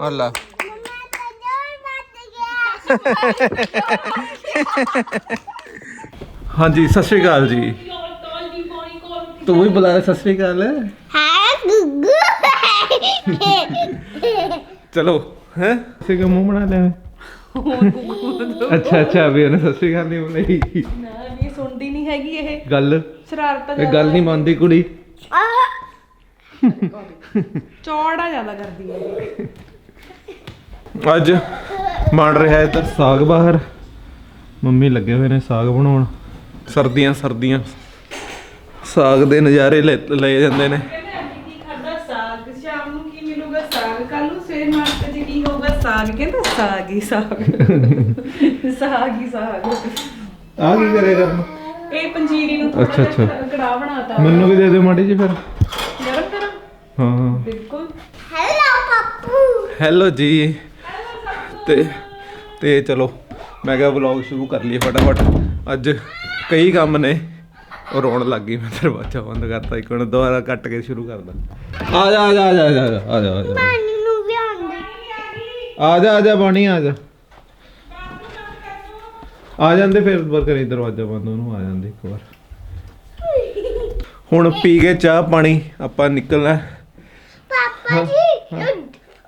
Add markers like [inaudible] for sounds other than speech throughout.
ਅੱਲਾ ਹਾਂਜੀ ਸਤਿ ਸ਼੍ਰੀ ਅਕਾਲ ਜੀ। ਤੂੰ ਵੀ ਬੁਲਾ ਸਤਿ ਸ਼੍ਰੀ ਅਕਾਲ। ਹਾਂ ਗੁੱਗੂ ਚਲੋ ਹੈ? ਸਿਗਾ ਮੂੰਹ ਬਣਾ ਲੈ ਅੱਛਾ ਅੱਛਾ ਵੀ ਉਹਨੇ ਸਤਿ ਸ਼੍ਰੀ ਅਕਾਲ ਨਹੀਂ ਬੁਲਾਈ। ਨਾ ਇਹ ਸੁਣਦੀ ਨਹੀਂ ਹੈਗੀ ਇਹ। ਗੱਲ। ਸ਼ਰਾਰਤਾਂ ਇਹ ਗੱਲ ਨਹੀਂ ਮੰਨਦੀ ਕੁੜੀ। ਚੌੜਾ ਜ਼ਿਆਦਾ ਕਰਦੀ ਹੈ। ਅੱਜ ਬਣ ਰਿਹਾ ਹੈ ਤਾਂ ਸਾਗ ਬਾਹਰ। ਮੰਮੀ ਲੱਗੇ ਹੋਏ ਨੇ ਸਾਗ ਬਣਾਉਣ। ਸਰਦੀਆਂ ਸਰਦੀਆਂ। ਸਾਗ ਦੇ ਨਜ਼ਾਰੇ ਲੈ ਲਏ ਜਾਂਦੇ ਨੇ। ਕਹਿੰਦੇ ਅੱਜ ਕੀ ਖਾਦਾ ਸਾਗ ਸ਼ਾਮ ਨੂੰ ਕੀ ਮਿਲੂਗਾ ਸਾਗ ਕੱਲ ਨੂੰ ਸਵੇਰ ਨਾਸ਼ਤੇ 'ਚ ਕੀ ਹੋਊਗਾ ਸਾਗ ਕਹਿੰਦਾ ਸਾਗ ਹੀ ਸਾਗ ਸਾਗ ਹੀ ਸਾਗ ਆ ਕੀ ਕਰੇ ਕਰਨ? ਇਹ ਪੰਜੀਰੀ ਨੂੰ ਅੱਛਾ, ਅੱਛਾ। ਕੜਾਹ ਬਣਾਤਾ। ਮੈਨੂੰ ਵੀ ਦੇ ਦਿਓ ਮਾੜੀ ਜੀ ਫਿਰ। ਗਰਮ ਹਾਂ ਹਾਂ। ਬਿਲਕੁਲ। ਹੈਲੋ ਪੱਪੂ ਹੈਲੋ ਜੀ। ਤੇ ਤੇ ਚਲੋ ਮੈਂ ਕਿਹਾ ਵਲੌਗ ਸ਼ੁਰੂ ਕਰ ਲਈਏ ਫਟਾਫਟ। ਅੱਜ ਕਈ ਕੰਮ ਨੇ। ਉਹ ਰੋਣ ਲੱਗ ਗਈ ਮੈਂ ਦਰਵਾਜ਼ਾ ਬੰਦ ਕਰਤਾ ਇੱਕ ਮਿੰਟ ਦੁਬਾਰਾ ਕੱਟ ਕੇ ਸ਼ੁਰੂ ਕਰਦਾ। ਆ ਜਾ ਆ ਜਾ ਆ ਜਾ ਆ ਜਾ ਆ ਜਾ ਆ ਜਾ। ਪਾਣੀ ਨੂੰ ਵੀ ਆਉਂਦਾ ਆ ਜਾ ਆ ਜਾ ਬਾਣੀ ਆ ਜਾ। ਆ ਜਾਂਦੇ ਫਿਰ ਵਾਰ ਕਰੀ ਦਰਵਾਜ਼ਾ ਬੰਦ ਉਹਨੂੰ ਆ ਜਾਂਦੇ ਇੱਕ ਵਾਰ। ਹੁਣ ਪੀ ਕੇ ਚਾਹ ਪਾਣੀ ਆਪਾਂ ਨਿਕਲਣਾ। ਪਾਪਾ ਜੀ ਉਹ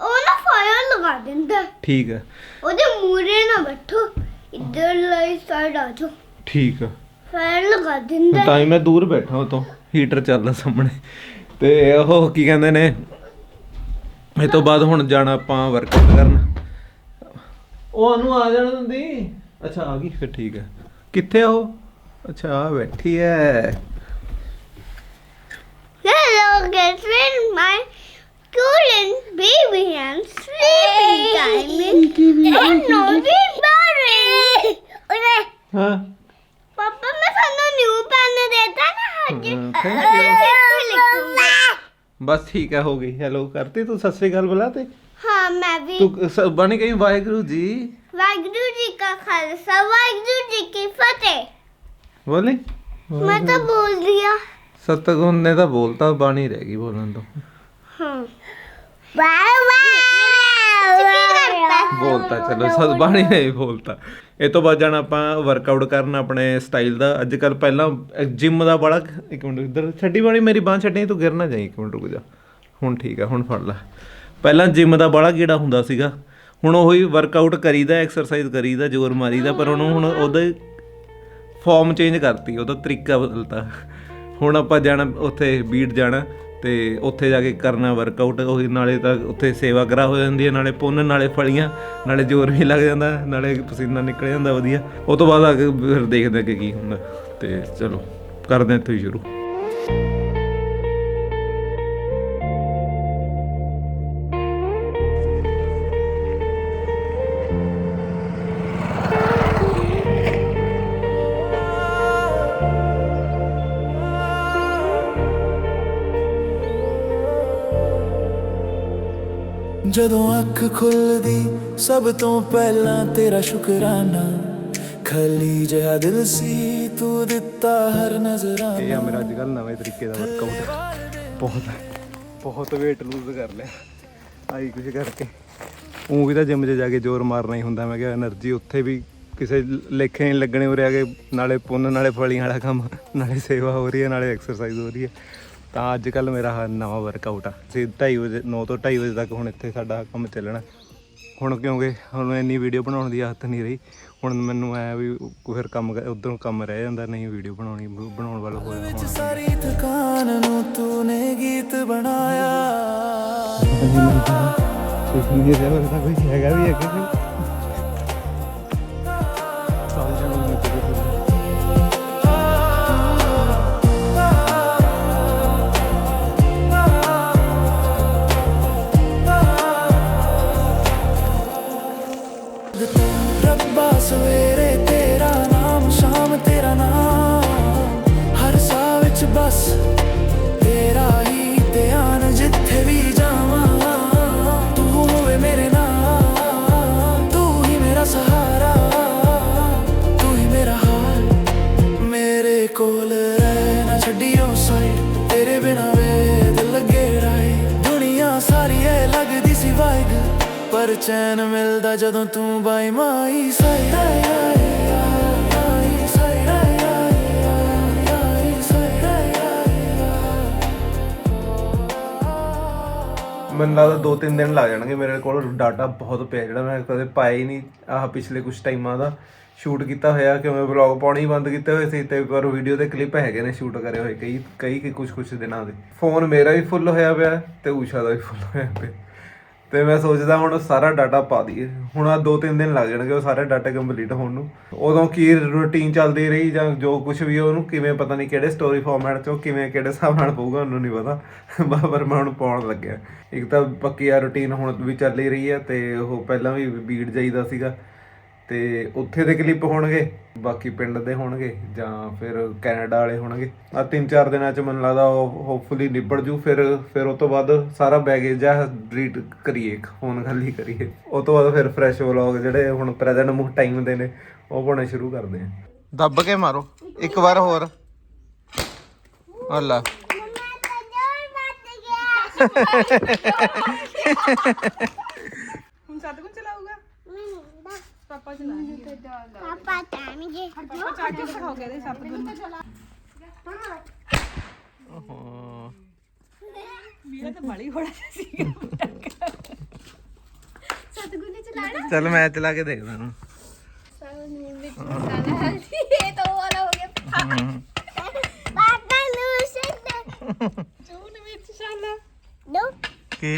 ਉਹ ਨਾ ਫਾਇਰ ਲਗਾ ਦਿੰਦਾ। ਠੀਕ ਹੈ ਉਹਦੇ ਮੂਰੇ ਨਾ ਬੈਠੋ ਇੱਧਰ ਲਈ ਸਾਈਡ ਆ ਜਾਓ। ਠੀਕ ਫਾਇਰ ਲਗਾ ਦਿੰਦਾ। ਤਾਂ ਹੀ ਮੈਂ ਦੂਰ ਬੈਠਾ ਹਾਂ ਤੋਂ ਹੀਟਰ ਚੱਲਦਾ ਸਾਹਮਣੇ। ਤੇ ਉਹ ਕੀ ਕਹਿੰਦੇ ਨੇ ਇਹ ਤੋਂ ਬਾਅਦ ਹੁਣ ਜਾਣਾ ਆਪਾਂ ਵਰਕਆਊਟ ਕਰਨ। ਉਹ ਉਹਨੂੰ ਆ ਜਾਣ ਦਿੰਦੀ। ਅੱਛਾ ਆ ਗਈ ਫਿਰ ਠੀਕ ਹੈ ਕਿੱਥੇ ਆ ਉਹ? ਅੱਛਾ ਆ ਬੈਠੀ ਹੈ Hello, guys. When student baby and sleeping time and body. ਉਹਨੇ ਹਾਂ ਪਾਪਾ ਮੈਂ ਸਾਨੂੰ ਨਿਊ ਪੈਨ ਦੇਤਾ ਨਾ ਅੱਜ ਹਾਂ, thank you. ਬਸ ਠੀਕ ਹੈ ਹੋ ਗਈ ਹੈਲੋ ਕਰਤੀ ਤੂੰ ਸਤਿ ਸ੍ਰੀ ਅਕਾਲ ਬੁਲਾ ਤੇ ਹਾਂ ਮੈਂ ਵੀ ਤੂੰ ਸ- ਬਣੀ ਗਈ ਵਾਹਿਗੁਰੂ ਜੀ ਵਾਹਿਗੁਰੂ ਜੀ ਕਾ ਖਾਲਸਾ ਵਾਹਿਗੁਰੂ ਜੀ ਕੀ ਫਤਿਹ ਬੋਲੇ ਮੈਂ ਤਾਂ ਬੋਲ ਲਿਆ ਸਤਗੁਣ ਨੇ ਤਾਂ ਬੋਲਤਾ ਬਾਣੀ ਰਹਿ ਗਈ ਬੋਲਣ ਤੋਂ ਬੋਲਤਾ ਚਲੋ ਸਦ ਬਾਣੀ ਨੇ ਵੀ ਬੋਲਤਾ। ਇਹ ਤੋਂ ਬਾਅਦ ਜਾਣਾ ਆਪਾਂ ਵਰਕਆਊਟ ਕਰਨ ਆਪਣੇ ਸਟਾਈਲ ਦਾ। ਅੱਜ ਕੱਲ ਪਹਿਲਾਂ ਜਿਮ ਦਾ ਬੜਾ ਇੱਕ ਮਿੰਟ ਇੱਧਰ ਛੱਡੀ ਬਾਣੀ ਮੇਰੀ ਬਾਹ ਛੱਡੀ ਤੂੰ ਗਿਰ ਨਾ ਜਾਈ ਇੱਕ ਮਿੰਟ ਰੁਕ ਜਾ। ਹੁਣ ਠੀਕ ਆ ਹੁਣ ਫੜ ਲੈ। ਪਹਿਲਾਂ ਜਿਮ ਦਾ ਬੜਾ ਕੀੜਾ ਹੁੰਦਾ ਸੀਗਾ? ਹੁਣ ਉਹੀ ਵਰਕਆਊਟ ਕਰੀਦਾ ਐਕਸਰਸਾਈਜ਼ ਕਰੀਦਾ ਜ਼ੋਰ ਮਾਰੀਦਾ ਪਰ ਉਹਨੂੰ ਹੁਣ ਉਹਦਾ ਫਾਰਮ ਚੇਂਜ ਕਰਤੀ ਉਹਦਾ ਤਰੀਕਾ ਬਦਲਤਾ। ਹੁਣ ਆਪਾਂ ਜਾਣਾ ਉੱਥੇ ਬੀਟ ਜਾਣਾ। ਤੇ ਉੱਥੇ ਜਾ ਕੇ ਕਰਨਾ ਵਰਕਆਊਟ ਉਹੀ ਨਾਲੇ ਤਾਂ ਉੱਥੇ ਸੇਵਾ ਕਰਾ ਹੋ ਜਾਂਦੀ ਹੈ, ਨਾਲੇ ਪੁੰਨ, ਨਾਲੇ ਫਲੀਆਂ, ਨਾਲੇ ਜ਼ੋਰ ਵੀ ਲੱਗ ਜਾਂਦਾ, ਨਾਲੇ ਪਸੀਨਾ ਨਿਕਲ ਜਾਂਦਾ ਵਧੀਆ। ਉਹ ਤੋਂ ਬਾਅਦ ਆ ਕੇ ਫਿਰ ਦੇਖਦੇ ਹਾਂ ਕਿ ਕੀ ਹੁੰਦਾ। ਤੇ ਚਲੋ, ਕਰਦੇ ਹਾਂ ਇੱਥੋਂ ਹੀ ਸ਼ੁਰੂ। ਜਦੋਂ ਅੱਖ ਖੁੱਲਦੀ, ਸਭ ਤੋਂ ਪਹਿਲਾਂ ਤੇਰਾ ਸ਼ੁਕਰਾਨਾ। ਖਲੀ ਜਿਹਾ ਦਿਲ ਸੀ, ਤੂੰ ਦਿੱਤਾ ਹਰ ਨਜ਼ਰਾਨਾ। ਇਹ ਆ ਮੇਰਾ ਅੱਜ ਕੱਲ ਨਵੇਂ ਤਰੀਕੇ ਦਾ ਵਰਕਆਊਟ ਬਹੁਤ ਬਹੁਤ weight lose ਕਰ ਲਿਆ। ਆਈ ਕੁਝ ਕਰਕੇ। ਉਹ ਵੀ ਤਾਂ ਜਿਮ 'ਚ ਜਾ ਕੇ ਜ਼ੋਰ ਮਾਰਨਾ ਹੀ ਹੁੰਦਾ, ਮੈਂ ਕਿਹਾ એનર્ਜੀ ਉੱਥੇ ਵੀ ਕਿਸੇ ਲੇਖੇ ਲੱਗਣੇ ਹੋ ਰਿਹਾ ਕਿ, ਨਾਲੇ ਪੁੰਨ, ਨਾਲੇ ਫਲੀਆਂ ਵਾਲਾ ਕੰਮ, ਨਾਲੇ ਸੇਵਾ ਹੋ ਰਹੀ ਹੈ, ਨਾਲੇ ਐਕਸਰਸਾਈਜ਼ ਹੋ ਰਹੀ ਹੈ। ਤਾਂ ਅੱਜ ਕੱਲ ਮੇਰਾ ਆਹ ਨਵਾਂ ਵਰਕਆਊਟ ਆ। ਸੀ 2:30 ਵਜੇ 9 ਤੋਂ 2:30 ਵਜੇ ਤੱਕ ਹੁਣ ਇੱਥੇ ਸਾਡਾ ਕੰਮ ਚੱਲਣਾ। ਹੁਣ ਕਿਉਂਕਿ ਹੁਣ ਇੰਨੀ ਵੀਡੀਓ ਬਣਾਉਣ ਦੀ ਆਦਤ ਨਹੀਂ ਰਹੀ। ਹੁਣ ਮੈਨੂੰ ਐ ਵੀ ਫਿਰ ਕੰਮ ਉਧਰੋਂ ਕੰਮ ਰਹਿ ਜਾਂਦਾ ਨਹੀਂ ਵੀਡੀਓ ਬਣਾਉਣੀ ਬਣਾਉਣ ਵਾਲਾ ਹੋਇਆ ਵਿੱਚ ਸਾਰੀ ਥਕਾਨ ਨੂੰ ਤੂਨੇ ਗੀਤ ਬਣਾਇਆ। ਸੋਸ਼ਲ ਮੀਡੀਆ ਤੇ ਤਾਂ ਕੋਈ ਹੈਗਾ ਵੀ ਹੈ ਕਿ ਰੱਬਾ ਸਵੇਰੇ ਤੇਰਾ ਨਾਮ ਸ਼ਾਮ ਤੇਰਾ ਨਾਮ। ਹਰ ਸਾਹ ਵਿੱਚ ਬਸ ਪਰ ਚੈਨ ਮਿਲਦਾ ਜਦੋਂ ਤੂੰ ਬਾਈ ਮਾਈ ਸਾਈ। ਰਾਈ ਰਾਈ ਸਾਈ ਰਾਈ ਰਾਈ ਸਾਈ ਰਾਈ ਮੈਨੂੰ ਲੱਗਦਾ ਦੋ ਤਿੰਨ ਦਿਨ ਲੱਗ ਜਾਣਗੇ ਮੇਰੇ ਕੋਲ। ਡਾਟਾ ਬਹੁਤ ਪਿਆ ਜਿਹੜਾ ਮੈਂ ਕਦੇ ਪਾਇਆ ਹੀ ਨਹੀਂ ਆਹ ਪਿਛਲੇ ਕੁਝ ਟਾਈਮਾਂ ਦਾ। ਸ਼ੂਟ ਕੀਤਾ ਹੋਇਆ, ਕਿਉਂਕਿ ਵਲੌਗ ਪਾਉਣੇ ਹੀ ਬੰਦ ਕੀਤੇ ਹੋਏ ਸੀ ਤੇ ਪਰ ਵੀਡੀਓ ਦੇ ਕਲਿੱਪ ਹੈਗੇ ਨੇ ਸ਼ੂਟ ਕਰੇ ਹੋਏ ਕਈ ਕਈ ਕੁਝ ਕੁਝ ਦਿਨਾਂ ਦੇ। ਫੋਨ ਮੇਰਾ ਵੀ ਫੁੱਲ ਹੋਇਆ ਪਿਆ ਤੇ ਊਸ਼ਾ ਦਾ ਵੀ ਫੁੱਲ ਹੋਇਆ ਪਿਆ। ਤੇ ਮੈਂ ਸੋਚਦਾ ਹੁਣ ਸਾਰਾ ਡਾਟਾ ਪਾ ਦਈਏ। ਹੁਣ ਆ ਦੋ ਤਿੰਨ ਦਿਨ ਲੱਗ ਜਾਣਗੇ ਉਹ ਸਾਰੇ ਡਾਟਾ ਕੰਪਲੀਟ ਹੋਣ ਨੂੰ। ਉਦੋਂ ਕੀ ਰੂਟੀਨ ਚੱਲਦੀ ਰਹੀ ਜਾਂ ਜੋ ਕੁਝ ਵੀ ਉਹਨੂੰ ਕਿਵੇਂ ਪਤਾ ਨਹੀਂ ਕਿਹੜੇ ਸਟੋਰੀ ਫਾਰਮੈਟ ਉਹ ਕਿਵੇਂ ਕਿਹੜੇ ਹਿਸਾਬ ਨਾਲ ਪਊਗਾ ਉਹਨੂੰ ਨਹੀਂ ਪਤਾ। ਬਾਬਰ ਮੈਂ ਹੁਣ ਪਾਉਣ ਲੱਗਿਆ। ਇੱਕ ਤਾਂ ਪੱਕੀ ਆ ਰੂਟੀਨ ਹੁਣ ਵੀ ਚੱਲ ਹੀ ਰਹੀ ਹੈ ਤੇ ਉਹ ਪਹਿਲਾਂ ਵੀ ਬੀੜ ਜਾਈਦਾ ਸੀਗਾ। ਤੇ ਉੱਥੇ ਦੇ ਕਲਿੱਪ ਹੋਣਗੇ, ਬਾਕੀ ਪਿੰਡ ਦੇ ਹੋਣਗੇ, ਜਾਂ ਫਿਰ ਕੈਨੇਡਾ ਵਾਲੇ ਹੋਣਗੇ। ਆ ਤਿੰਨ ਚਾਰ ਦਿਨਾਂ ਚ ਮੈਨੂੰ ਲੱਗਦਾ ਉਹ ਹੋਪਫੁਲੀ ਨਿਬੜ ਜੂ, ਫਿਰ ਫਿਰ ਉਸ ਤੋਂ ਬਾਅਦ ਸਾਰਾ ਬੈਗੇਜ ਆ ਡਿਲੀਟ ਕਰੀਏ ਫੋਨ ਖਾਲੀ ਕਰੀਏ। ਉਸ ਤੋਂ ਬਾਅਦ ਫਿਰ ਫਰੈਸ਼ ਵਲੌਗ ਜਿਹੜੇ ਹੁਣ ਪ੍ਰੈਜ਼ੈਂਟ ਮੁਹ ਟਾਈਮ ਦੇ ਨੇ, ਉਹ ਪਾਉਣੇ ਸ਼ੁਰੂ ਕਰਦੇ ਆ। ਦੱਬ ਕੇ ਮਾਰੋ, ਇੱਕ ਵਾਰ ਹੋਰ। ਅੱਲਾ। ਹੁਣ ਸਤਗੁਣ ਪਾਪਾ ਚਲਾਣਗੇ ਪਾਪਾ ਪਾਪਾ ਚਾਚੂ ਦਿਖਾਓਗੇ ਇਹਦੇ ਸਤਗੁਣ ਮੇਰਾ ਤਾਂ ਬੜੀ ਹੋੜਾ ਸੀਗਾ। ਸਤਗੁਰੂ ਨੇ ਚਲਾਣਾ ਚਲ ਮੈਂ ਚਲਾ ਕੇ ਦੇਖਦਾ ਹਾਂ ਸਤਗੁਰੂ ਵਿੱਚ ਚਲਾਣਾ ਇਹ ਤਾਂ ਵਾਲਾ ਹੋ ਗਿਆ ਪਾਪਾ ਨੂੰ ਸਿੱਧਾ ਚੂਨ [laughs] ਵਿੱਚ ਸ਼ਾਲਾ ਦੋ ਕੀ?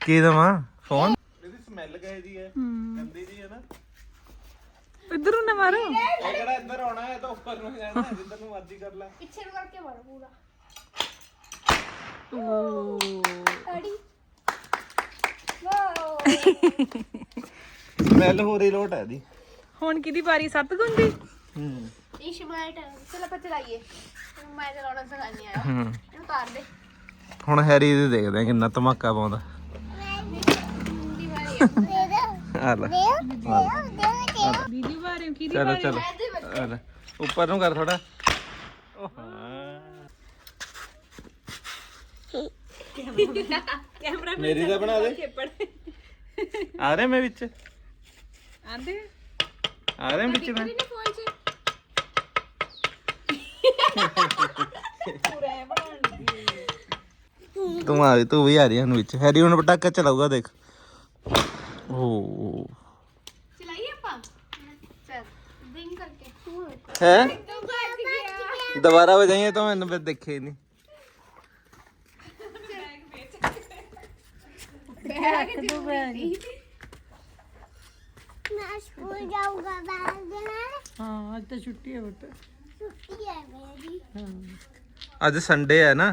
ਕੀ ਦਵਾਂ ਫੋਨ ਇਹਦੀ ਸਮੈਲ ਕਹੇ ਜੀ ਹੈ ਗੰਦੀ ਜੀ ਹੈ ਨਾ ਇਧਰੋਂ ਨਾ ਮਾਰੋ। ਇਹ ਕਿਹੜਾ ਇੱਧਰ ਆਉਣਾ ਹੈ? ਤਾਂ ਉੱਪਰ ਨੂੰ ਜਾਣਾ ਹੈ, ਜਿੱਧਰ ਨੂੰ ਮਰਜ਼ੀ ਕਰ ਲੈ। ਪਿੱਛੇ ਨੂੰ ਕਰਕੇ ਮਾਰੋ ਪੂਰਾ। ਓ ਅੜੀ। ਵਾਓ। ਸਮੈਲ ਹੋ ਰਹੀ ਲੋਟ ਹੈ ਦੀ ਹੁਣ ਕਿਹਦੀ ਵਾਰੀ? ਸਤਗੁਣ ਦੀ ਹੂੰ। ਇਸ਼ ਮਾਈਟ ਚਲ ਆਪਾਂ ਚਲਾਈਏ। ਹੁਣ ਮੈਂ ਚਲਾਉਣਾ ਸਿਖਾਣੀ ਆ। ਹੂੰ। ਇਹਨੂੰ ਉਤਾਰ ਦੇ। ਹੁਣ ਹੈਰੀ ਦੇ ਦੇਖਦੇ ਆ ਕਿੰਨਾ ਧਮਾਕਾ ਪਾਉਂਦਾ। ਦੀ ਵਾਰੀ ਦੇ ਦੇ ਆ ਲੈ। ਦੇ ਦੇ ਕਿਹਦੀ ਚਲੋ ਚਲੋ। ਆ ਲੈ ਉੱਪਰ ਨੂੰ ਕਰ ਥੋੜਾ ਓ ਹਾਂ ਕੈਮਰਾ ਮੇਰੀ ਦਾ ਬਣਾ ਦੇ। ਖੇਪੜ ਆ ਰਿਹਾ ਮੈਂ ਵਿੱਚ। ਆਂਦੇ? ਆ ਰਿਹਾ ਵਿੱਚ ਮੈਂ। ਫੋਨ 'ਚ? ਤੂੰ ਆ ਤੂੰ ਵੀ ਆ ਰਹੀ ਹਨ ਵਿੱਚ। ਹੈਰੀ ਹੁਣ ਪਟਾਕਾ ਚਲਾਊਗਾ ਦੇਖ। ਓ ਚਲਾਈਏ ਆਪਾਂ ਚਲ ਬਿੰਗ ਕਰਕੇ ਹੈ? ਦੁਬਾਰਾ ਵਜਾਈਏ ਤਾਂ ਮੈਨੂੰ ਫਿਰ ਦੇਖੇ ਨਹੀਂ ਮੈਂ ਸਕੂਲ ਜਾਊਗਾ ਬਾਅਦ ਦੇ ਨਾਲ। ਹਾਂ ਅੱਜ ਤਾਂ ਛੁੱਟੀ ਹੈ ਬਟ। ਛੁੱਟੀ ਹੈ ਮੇਰੀ। ਅੱਜ ਸੰਡੇ ਹੈ ਨਾ?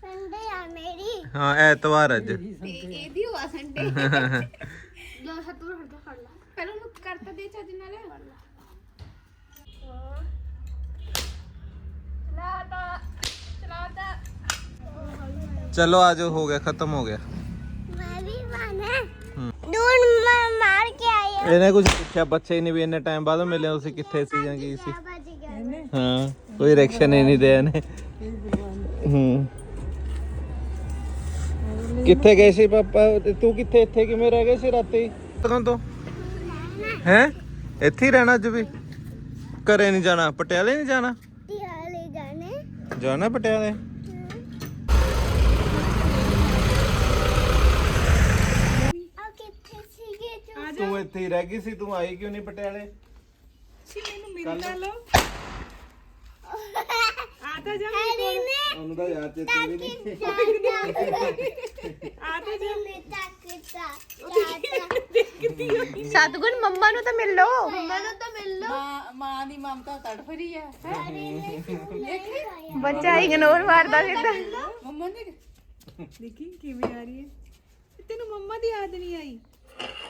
ਸੰਡੇ ਆ ਮੇਰੀ। ਹਾਂ ਐਤਵਾਰ ਅੱਜ। ਇਹਦੀ ਹੋਆ ਸੰਡੇ। ਲੋ ਸਤੂਰ ਹਟ ਫੜ ਲਾ। ਪਹਿਲਾਂ ਨੂੰ ਕਰਤਾ ਦੇ ਚੱਜ ਨਾਲ। ਚਲੋ ਆਜੋ ਹੋ ਗਿਆ ਖਤਮ ਹੋ ਗਿਆ ਮੈਂ ਵੀ ਮਾਨਾ ਦੂਰ ਮੈਂ ਮਾਰ ਕੇ ਆਇਆ ਇਹਨੇ ਕੁਝ ਪੁੱਛਿਆ ਬੱਚੇ ਹੀ ਨਹੀਂ ਵੀ ਇੰਨੇ ਟਾਈਮ ਬਾਅਦ ਮਿਲੇ ਤੁਸੀਂ ਕਿੱਥੇ ਸੀ ਜਾਂ ਕੀ ਸੀ ਗਿਆ ਹਾਂ ਕੋਈ ਰਿਐਕਸ਼ਨ ਹੀ ਨਹੀਂ ਦਿਆ ਇਹਨੇ ਹੂੰ ਕਿੱਥੇ ਗਏ ਸੀ ਪਾਪਾ ਤੇ ਤੂੰ ਕਿੱਥੇ ਇੱਥੇ ਕਿਵੇਂ ਰਹਿ ਗਏ ਸੀ ਰਾਤੀ ਕਦੋਂ ਤੋਂ ਹੈ ਇੱਥੇ ਹੀ ਰਹਿਣਾ ਅੱਜ ਵੀ ਘਰੇ ਨਹੀਂ ਜਾਣਾ ਪਟਿਆਲੇ ਨਹੀਂ ਜਾਣਾ ਤਿਹਾਲੇ ਜਾਣੇ ਜਾਣਾ ਪਟਿਆਲੇ ਆ ਕਿੱਥੇ ਸੀਗੇ ਤੂੰ ਇੱਥੇ ਹੀ ਰਹਿ ਗਈ ਸੀ ਤੂੰ ਆਈ ਕਿਉਂ ਨਹੀਂ ਪਟਿਆਲੇ? ਸੀ ਮੈਨੂੰ ਮਿਲ ਲਓ ਆ ਤਾਂ ਜਾ ਹੈਰੀ ਨੇ ਉਹਨੂੰ ਤਾਂ ਯਾਦ ਚੇਤੇ ਵੀ ਨਹੀਂ। ਆ ਤਾਂ ਜਾ। ਸਤਗੁਣ ਮੰਮਾ ਨੂੰ ਤਾਂ ਮਿਲ ਲਓ। ਮੰਮਾ ਨੂੰ ਤਾਂ ਮਿਲ ਲੋ ਮਾਂ ਮਾਂ ਦੀ ਮਮਤਾ ਤੜਫਰੀ ਹੈ ਬੱਚਾ ਇਗਨੋਰ ਮਾਰਦਾ ਫਿਰਦਾ। ਮੰਮਾ ਨੇ ਦੇਖੀ ਕਿਵੇਂ ਆ ਰਹੀ ਹੈ। ਤੈਨੂੰ ਮੰਮਾ ਦੀ ਯਾਦ ਨਹੀਂ ਆਈ। ਕੋਲ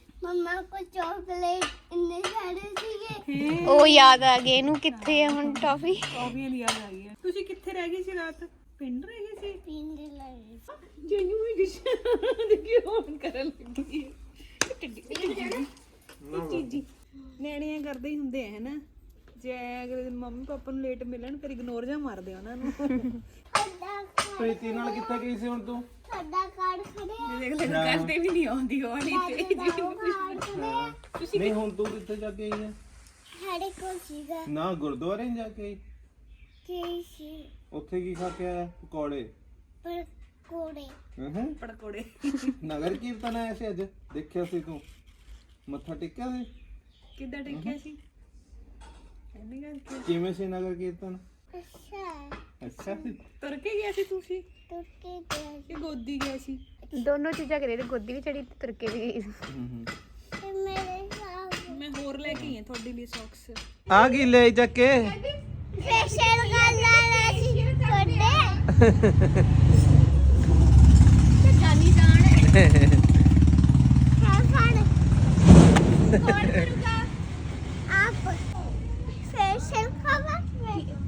ਮੰਮਾ ਉਹ ਯਾਦ ਆ ਗਏ ਇਹਨੂੰ ਕਿੱਥੇ ਆ ਹੁਣ ਟੌਫੀ? ਕਾਫੀਆਂ ਦੀ ਯਾਦ ਆ ਗਈ ਤੁਸੀਂ ਕਿੱਥੇ ਰਹਿ ਗਈ ਸੀ ਰਾਤ? ਪਿੰਡ ਰਹਿ ਗਈ ਸੀ? ਪੀਣ ਦੇ ਲਈ ਜੈਨੂ ਵੀ ਗਿਸ਼ ਦੇਖੀ ਹੋਣ ਕਰਨ ਲੱਗੀ ਟਿੱਡੀ ਕਰਦੇ ਹੁੰਦੇ ਆ ਹਨਾ? ਜੇ ਅਗਰ ਮੰਮੀ ਪਾਪਾ ਨੂੰ ਲੇਟ ਮਿਲਣ ਫਿਰ ਇਗਨੋਰ ਜਾ ਮਾਰਦੇ ਆ ਉਹਨਾਂ ਨੂੰ। ਪ੍ਰੀਤੀ ਨਾਲ ਕਿੱਥੇ ਗਈ ਸੀ ਹੁਣ ਤੂੰ? ਸਾਡਾ ਕਾਰਡ ਖੜਿਆ। ਦੇਖ ਲੈ ਕਰਦੇ ਵੀ ਨਹੀਂ ਆਉਂਦੀ ਉਹ ਵਾਲੀ ਤੇ ਕਾਰਡ ਖੜਿਆ। ਨਹੀਂ ਹੁਣ ਤੂੰ ਕਿੱਥੇ ਜਾ ਕੇ ਆਈ ਹੈ? ਸਾਡੇ ਕੋਲ ਸੀਗਾ। ਨਾ ਗੁਰਦੁਆਰੇ ਨਹੀਂ ਜਾ ਕੇ ਆਈ? ਕੀ ਸੀ। ਉੱਥੇ ਕੀ ਖਾ ਕੇ ਆਇਆ? ਪਕੌੜੇ। ਪਰ ਕੋੜੇ ਹਾਂ? ਪੜਕੋੜੇ ਨਗਰ ਕੀਰਤਨ ਆਇਆ ਸੀ ਅੱਜ? ਦੇਖਿਆ ਸੀ ਤੂੰ? ਮੱਥਾ ਟੇਕਿਆ ਸੀ? ਕਿੱਦਾਂ ਟੇਕਿਆ ਸੀ? ਗੱਲ ਕਿਵੇਂ ਸੀ ਨਗਰ ਕੀਰਤਨ? ਅੱਛਾ। ਅੱਛਾ। ਸੀ ਤੁਰ ਕੇ ਗਿਆ ਸੀ ਤੁਸੀਂ? ਤੁਰਕੇ ਗਿਆ ਕਿ ਗੋਦੀ ਗਿਆ ਸੀ? ਦੋਨੋਂ ਚੀਜ਼ਾਂ ਕਰੇ ਤੇ ਗੋਦੀ ਵੀ ਚੜੀ ਤੇ ਤੁਰਕੇ ਵੀ ਗਈ। ਹੂੰ ਹੂੰ। ਤੇ ਮੇਰੇ ਸਾਹ ਮੈਂ ਹੋਰ ਲੈ ਕੇ ਆਈ ਹਾਂ ਤੁਹਾਡੇ ਲਈ ਸੌਕਸ ਆ ਕੀ ਲੈ ਜਾ ਕੇ? ਫੇਸ਼ੀਅਲ ਕਰ ਲੈਣਾ ਸੀ ਤੁਹਾਡੇ। ਤੇ ਜਾਨੀ ਜਾਣ ਹਾਂ। ਫੜ ਕੌਣ ਕਰੂਗਾ ਆਪ ਫੇਸ਼ੀਅਲ ਖਾਵਾ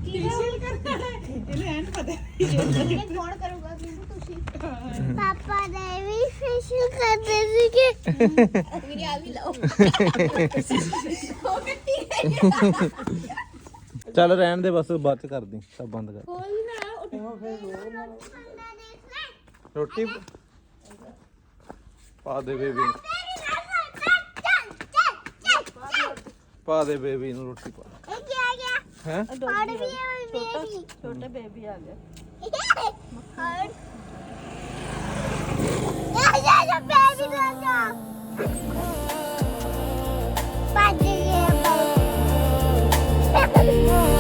ਫੇਸ਼ੀਅਲ ਕਰਨਾ ਹੈ ਇਹਨੂੰ ਐਨ ਪਤਾ ਇਹ ਕੌਣ ਕਰੂਗਾ ਬਿੰਦੂ ਤੁਸੀਂ? ਪਾਪਾ ਨੇ ਵੀ ਫੇਸ਼ੀਅਲ ਕਰਦੇ ਸੀਗੇ। ਮੇਰੀ ਆ ਵੀ ਲਾਓ। ਉਹ ਕੱਟੀ ਚੱਲ ਰਹਿਣ ਦੇ ਬਸ ਬਾਅਦ ਚ ਕਰਦੀ। ਸਭ ਬੰਦ ਕਰ। ਕੋਈ ਨਾ ਉਹ ਰੋਟੀ ਪਾ ਦੇ ਬੇਬੀ ਪਾ ਦੇ ਬੇਬੀ ਨੂੰ ਰੋਟੀ ਪਾ। ਹੈ? छोटा छोटा बेबी आ गया Bye.